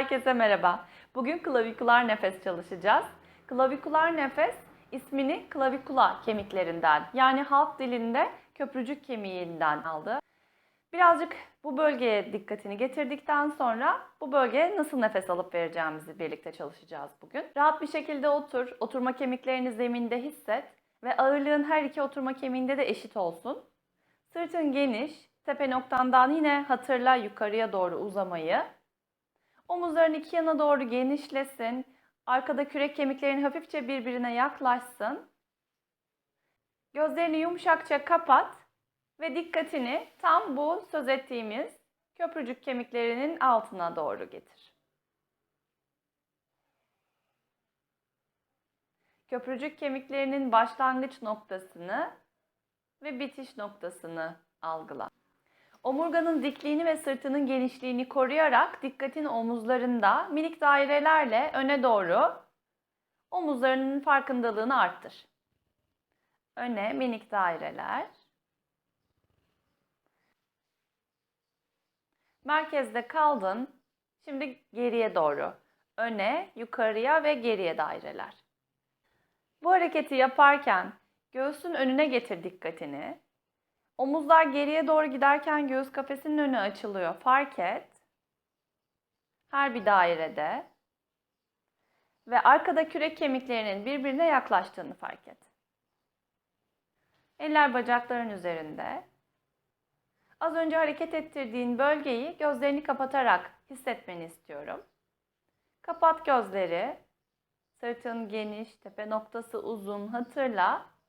Herkese merhaba. Bugün klavikular nefes çalışacağız. Klavikular nefes ismini klavikula kemiklerinden yani halk dilinde köprücük kemiğinden aldı. Birazcık bu bölgeye dikkatini getirdikten sonra bu bölgeye nasıl nefes alıp vereceğimizi birlikte çalışacağız bugün. Rahat bir şekilde otur, oturma kemiklerini zeminde hisset ve ağırlığın her iki oturma kemiğinde de eşit olsun. Sırtın geniş, tepe noktandan yine hatırla yukarıya doğru uzamayı. Omuzların iki yana doğru genişlesin. Arkada kürek kemiklerin hafifçe birbirine yaklaşsın. Gözlerini yumuşakça kapat ve dikkatini tam bu söz ettiğimiz köprücük kemiklerinin altına doğru getir. Köprücük kemiklerinin başlangıç noktasını ve bitiş noktasını algıla. Omurganın dikliğini ve sırtının genişliğini koruyarak dikkatin omuzlarında minik dairelerle öne doğru omuzlarının farkındalığını arttır. Öne minik daireler. Merkezde kaldın. Şimdi geriye doğru. Öne, yukarıya ve geriye daireler. Bu hareketi yaparken göğsün önüne getir dikkatini. Omuzlar geriye doğru giderken göğüs kafesinin önü açılıyor. Fark et. Her bir dairede. Ve arkada kürek kemiklerinin birbirine yaklaştığını fark et. Eller bacakların üzerinde. Az önce hareket ettirdiğin bölgeyi gözlerini kapatarak hissetmeni istiyorum. Kapat gözleri. Sırtın geniş, tepe noktası uzun. Hatırla.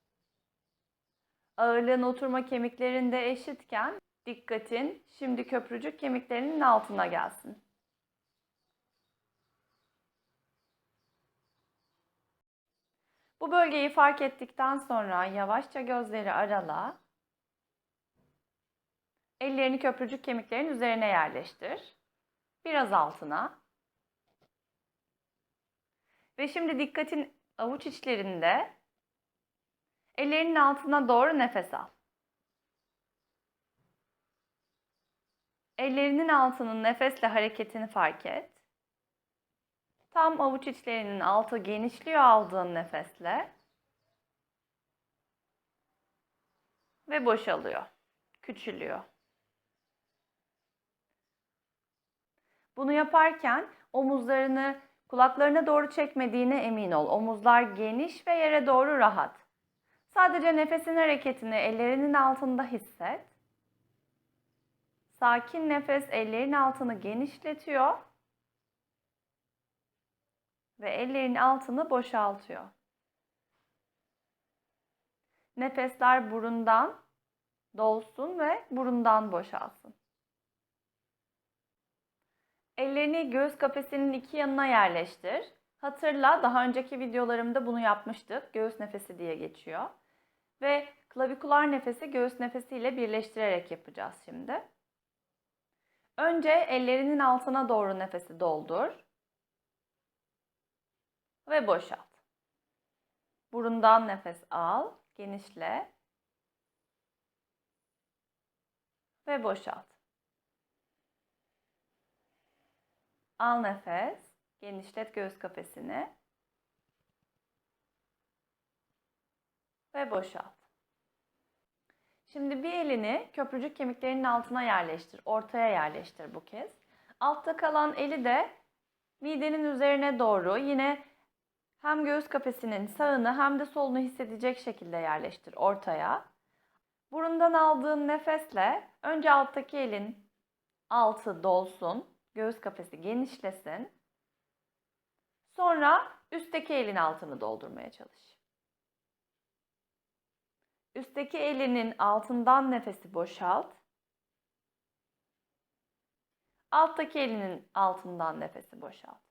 Ağırlığın oturma kemiklerinde eşitken dikkatin şimdi köprücük kemiklerinin altına gelsin. Bu bölgeyi fark ettikten sonra yavaşça gözleri arala. Ellerini köprücük kemiklerin üzerine yerleştir. Biraz altına. Ve şimdi dikkatin avuç içlerinde ellerinin altına doğru nefes al. Ellerinin altının nefesle hareketini fark et. Tam avuç içlerinin altı genişliyor aldığın nefesle. Ve boşalıyor. Küçülüyor. Bunu yaparken omuzlarını kulaklarına doğru çekmediğine emin ol. Omuzlar geniş ve yere doğru rahat. Sadece nefesin hareketini ellerinin altında hisset. Sakin nefes ellerin altını genişletiyor ve ellerin altını boşaltıyor. Nefesler burundan dolsun ve burundan boşalsın. Ellerini göğüs kafesinin iki yanına yerleştir. Hatırla daha önceki videolarımda bunu yapmıştık. Göğüs nefesi diye geçiyor. Ve klavikular nefesi göğüs nefesiyle birleştirerek yapacağız şimdi. Önce ellerinin altına doğru nefesi doldur. Ve boşalt. Burundan nefes al, genişle. Ve boşalt. Al nefes, genişlet göğüs kafesini. Ve boşalt. Şimdi bir elini köprücük kemiklerinin altına yerleştir. Ortaya yerleştir bu kez. Altta kalan eli de midenin üzerine doğru yine hem göğüs kafesinin sağını hem de solunu hissedecek şekilde yerleştir ortaya. Burundan aldığın nefesle önce alttaki elin altı dolsun, göğüs kafesi genişlesin. Sonra üstteki elin altını doldurmaya çalış. Üstteki elinin altından nefesi boşalt. Alttaki elinin altından nefesi boşalt.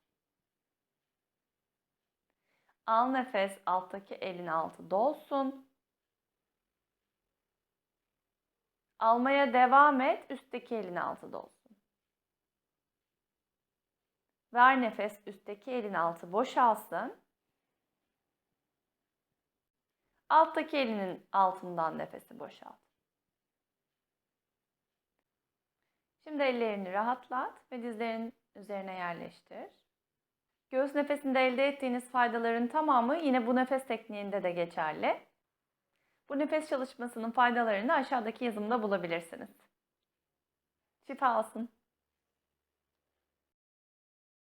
Al nefes, alttaki elin altı dolsun. Almaya devam et, üstteki elin altı dolsun. Ver nefes, üstteki elin altı boşalsın. Alttaki elinin altından nefesi boşalt. Şimdi ellerini rahatlat ve dizlerin üzerine yerleştir. Göğüs nefesinde elde ettiğiniz faydaların tamamı yine bu nefes tekniğinde de geçerli. Bu nefes çalışmasının faydalarını aşağıdaki yazımda bulabilirsiniz. Şifa olsun.